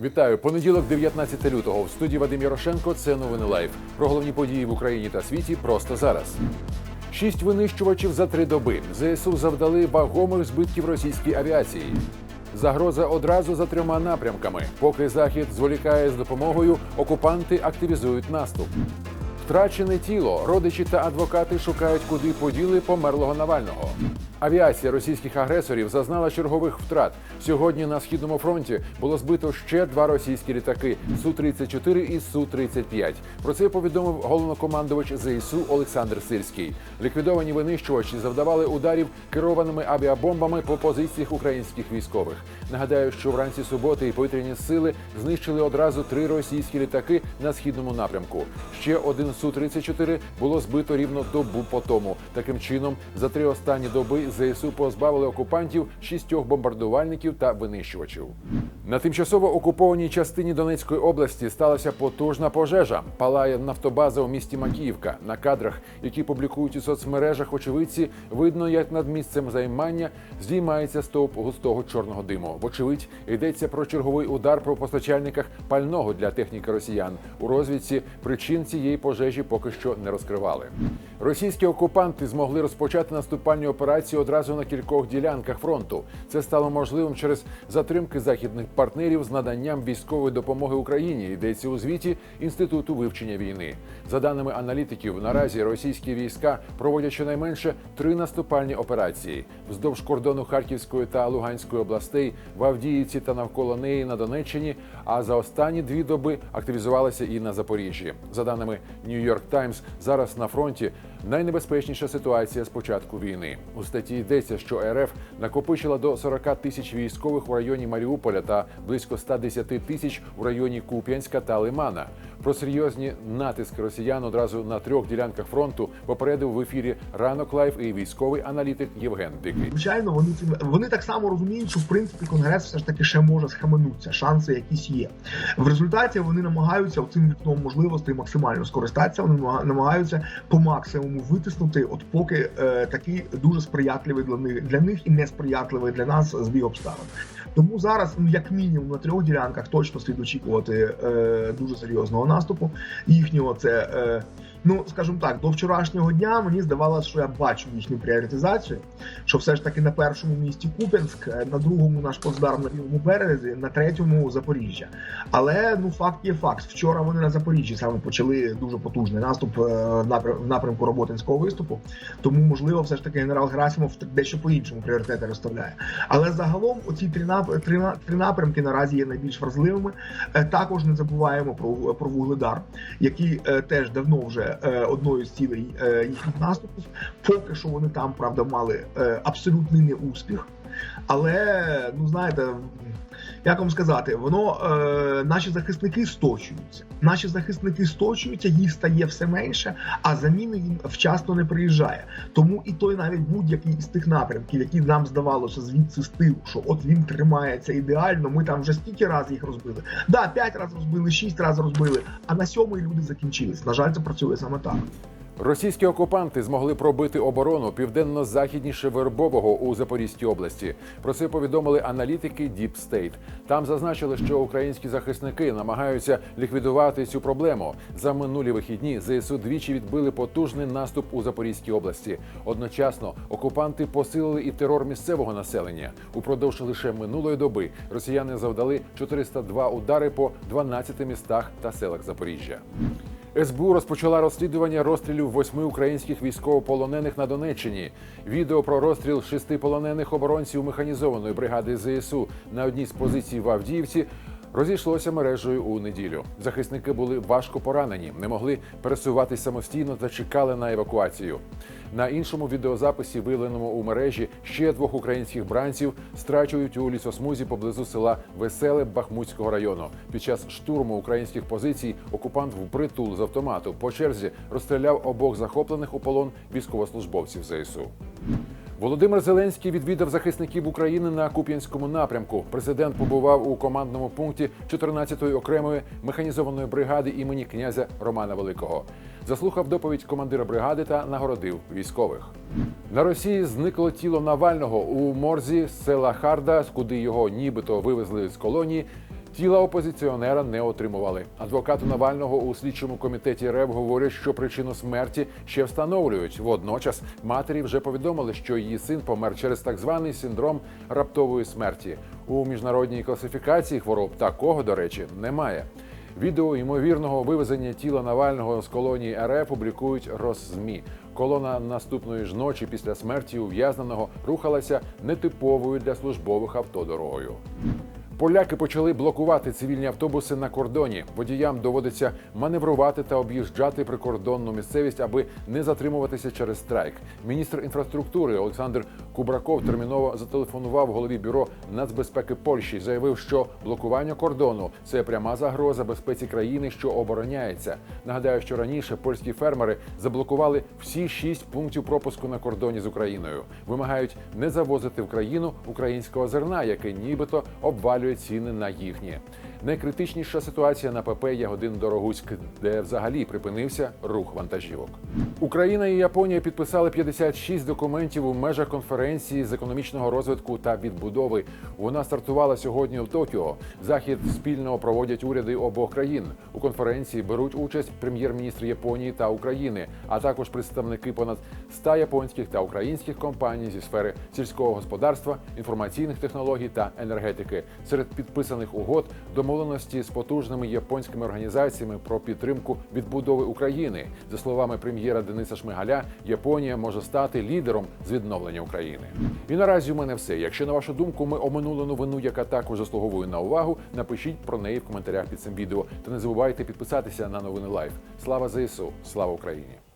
Вітаю! Понеділок, 19 лютого. В студії Вадим Ярошенко. Це новини лайф. Про головні події в Україні та світі просто зараз. Шість винищувачів за три доби. ЗСУ завдали вагомих збитків російській авіації. Загроза одразу за трьома напрямками. Поки захід зволікає з допомогою, окупанти активізують наступ. Втрачене тіло. Родичі та адвокати шукають, куди поділи померлого Навального. Авіація російських агресорів зазнала чергових втрат. Сьогодні на східному фронті було збито ще два російські літаки су 34 і су 35 Про це повідомив головнокомандувач ЗСУ Олександр Сирський. Ліквідовані винищувачі завдавали ударів керованими авіабомбами по позиціях українських військових. Нагадаю, що вранці суботи і повітряні сили знищили одразу три російські літаки на східному напрямку. Ще один су 34 було збито рівно добу по тому. Таким чином, за три останні доби ЗСУ позбавили окупантів шістьох бомбардувальників та винищувачів. На тимчасово окупованій частині Донецької області сталася потужна пожежа. Палає нафтобаза у місті Макіївка. На кадрах, які публікують у соцмережах, очевидці, видно, як над місцем займання здіймається стовп густого чорного диму. Вочевидь, йдеться про черговий удар по постачальниках пального для техніки росіян. У розвідці причин цієї пожежі поки що не розкривали. Російські окупанти змогли розпочати наступальні операції одразу на кількох ділянках фронту. Це стало можливим через затримки західних партнерів з наданням військової допомоги Україні. Йдеться у звіті інституту вивчення війни. За даними аналітиків, наразі російські війська проводять щонайменше три наступальні операції вздовж кордону Харківської та Луганської областей, в Авдіївці та навколо неї на Донеччині. А за останні дві доби активізувалися і на Запоріжжі. За даними New York Times, зараз на фронті найнебезпечніша ситуація з початку війни. У статті йдеться, що РФ накопичила до 40 тисяч військових у районі Маріуполя та близько 110 тисяч у районі Куп'янська та Лимана. Про серйозні натиски росіян одразу на трьох ділянках фронту попередив в ефірі ранок лайф і військовий аналітик Євген Дикий. Звичайно, вони вони так само розуміють, що в принципі конгрес все ж таки ще може схаменутися. Шанси якісь є. В результаті вони намагаються цим вікном можливостей максимально скористатися. Вони намагаються по максимуму витиснути, от поки е, такий дуже сприятливий для них для них і несприятливий для нас збіг обставин. Тому зараз, ну як мінімум, на трьох ділянках точно слід очікувати е, дуже серйозного наступу. Їхнього це. Е, Ну, скажімо так, до вчорашнього дня мені здавалося, що я бачу їхню пріоритизацію, що все ж таки на першому місці Куп'янськ, е, на другому наш плацдарм на лівому березі, на третьому Запоріжжя. Але ну факт є факт. Вчора вони на Запоріжжі саме почали дуже потужний наступ е, в напрямку роботинського виступу. Тому, можливо, все ж таки генерал Герасимов дещо по-іншому пріоритети розставляє. Але загалом оці три нап- три три напрямки наразі є найбільш вразливими. Е, Також не забуваємо про, про Вугледар, який теж давно вже е, одною з цілей е, їхніх наступів. Поки що вони там правда мали е, абсолютний неуспіх. Але ну знаєте, як вам сказати, воно е, наші захисники сточуються. Наші захисники сточуються, їх стає все менше, а заміни їм вчасно не приїжджає. Тому і той навіть будь-який з тих напрямків, які нам здавалося звідси з що от він тримається ідеально. Ми там вже стільки разів їх розбили. Да, п'ять разів розбили, шість разів розбили. А на сьомий люди закінчились. На жаль, це працює саме так. Російські окупанти змогли пробити оборону південно-західніше Вербового у Запорізькій області. Про це повідомили аналітики Deep State. Там зазначили, що українські захисники намагаються ліквідувати цю проблему. За минулі вихідні ЗСУ двічі відбили потужний наступ у Запорізькій області. Одночасно окупанти посилили і терор місцевого населення. Упродовж лише минулої доби росіяни завдали 402 удари по 12 містах та селах Запоріжжя. СБУ розпочала розслідування розстрілів восьми українських військовополонених на Донеччині. Відео про розстріл шести полонених оборонців механізованої бригади ЗСУ на одній з позицій в Авдіївці. Розійшлося мережею у неділю. Захисники були важко поранені, не могли пересуватись самостійно та чекали на евакуацію. На іншому відеозаписі, виявленому у мережі, ще двох українських бранців страчують у лісосмузі поблизу села Веселе Бахмутського району. Під час штурму українських позицій окупант впритул з автомату по черзі розстріляв обох захоплених у полон військовослужбовців ЗСУ. Володимир Зеленський відвідав захисників України на Куп'янському напрямку. Президент побував у командному пункті 14-ї окремої механізованої бригади імені князя Романа Великого. Заслухав доповідь командира бригади та нагородив військових. На Росії зникло тіло Навального у морзі села Харда, куди його нібито вивезли з колонії. Тіла опозиціонера не отримували. Адвокати Навального у слідчому комітеті РЕВ говорять, що причину смерті ще встановлюють. Водночас матері вже повідомили, що її син помер через так званий синдром раптової смерті. У міжнародній класифікації хвороб такого, до речі, немає. Відео ймовірного вивезення тіла Навального з колонії РФ публікують Росзмі. Колона наступної ж ночі після смерті ув'язненого рухалася нетиповою для службових автодорогою. Поляки почали блокувати цивільні автобуси на кордоні. Водіям доводиться маневрувати та об'їжджати прикордонну місцевість, аби не затримуватися через страйк. Міністр інфраструктури Олександр Кубраков терміново зателефонував голові бюро нацбезпеки Польщі. Заявив, що блокування кордону це пряма загроза безпеці країни, що обороняється. Нагадаю, що раніше польські фермери заблокували всі шість пунктів пропуску на кордоні з Україною. Вимагають не завозити в країну українського зерна, яке нібито обвалює ціни на їхнє. Найкритичніша ситуація на ПП Ягодин Дорогуськ, де взагалі припинився рух вантажівок. Україна і Японія підписали 56 документів у межах конференції з економічного розвитку та відбудови. Вона стартувала сьогодні у Токіо. Захід спільно проводять уряди обох країн. У конференції беруть участь прем'єр-міністр Японії та України, а також представники понад 100 японських та українських компаній зі сфери сільського господарства, інформаційних технологій та енергетики. Серед підписаних угод домовленості з потужними японськими організаціями про підтримку відбудови України. За словами прем'єра Дениса Шмигаля, Японія може стати лідером з відновлення України. І наразі у мене все. Якщо на вашу думку ми оминули новину, яка також заслуговує на увагу, напишіть про неї в коментарях під цим відео. Та не забувайте підписатися на новини Лайф. Слава ЗСУ! Слава Україні!